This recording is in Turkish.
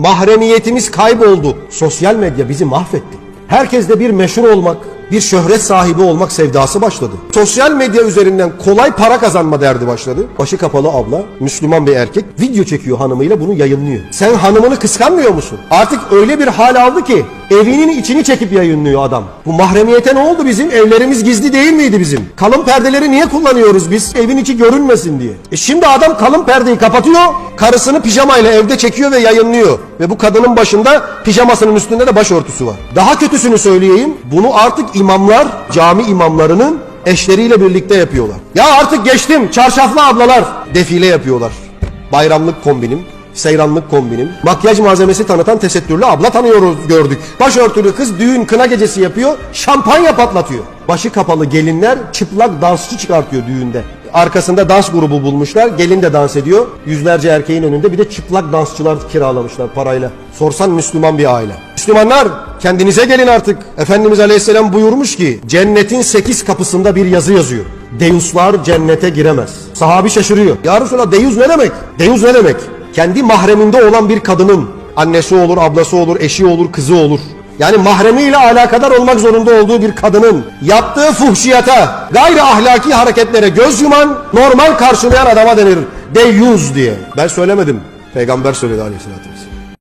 Mahremiyetimiz kayboldu. Sosyal medya bizi mahvetti. Herkeste bir meşhur olmak, bir şöhret sahibi olmak sevdası başladı. Sosyal medya üzerinden kolay para kazanma derdi başladı. Başı kapalı abla, Müslüman bir erkek video çekiyor hanımıyla bunu yayınlıyor. Sen hanımını kıskanmıyor musun? Artık öyle bir hal aldı ki evinin içini çekip yayınlıyor adam. Bu mahremiyete ne oldu bizim? Evlerimiz gizli değil miydi bizim? Kalın perdeleri niye kullanıyoruz biz? Evin içi görünmesin diye. E şimdi adam kalın perdeyi kapatıyor, karısını pijamayla evde çekiyor ve yayınlıyor. Ve bu kadının başında pijamasının üstünde de başörtüsü var. Daha kötüsünü söyleyeyim. Bunu artık imamlar, cami imamlarının eşleriyle birlikte yapıyorlar. Ya artık geçtim çarşaflı ablalar defile yapıyorlar. Bayramlık kombinim, seyranlık kombinim, makyaj malzemesi tanıtan tesettürlü abla tanıyoruz gördük. Başörtülü kız düğün kına gecesi yapıyor, şampanya patlatıyor. Başı kapalı gelinler çıplak dansçı çıkartıyor düğünde. Arkasında dans grubu bulmuşlar. Gelin de dans ediyor. Yüzlerce erkeğin önünde bir de çıplak dansçılar kiralamışlar parayla. Sorsan Müslüman bir aile. Müslümanlar kendinize gelin artık. Efendimiz Aleyhisselam buyurmuş ki cennetin sekiz kapısında bir yazı yazıyor. Deuslar cennete giremez. Sahabi şaşırıyor. Ya Resulallah Deus ne demek? Deus ne demek? Kendi mahreminde olan bir kadının annesi olur, ablası olur, eşi olur, kızı olur. Yani mahremiyle alakadar olmak zorunda olduğu bir kadının yaptığı fuhşiyata, gayri ahlaki hareketlere göz yuman, normal karşılayan adama denir. Deyyuz diye. Ben söylemedim. Peygamber söyledi aleyhissalatü vesselam.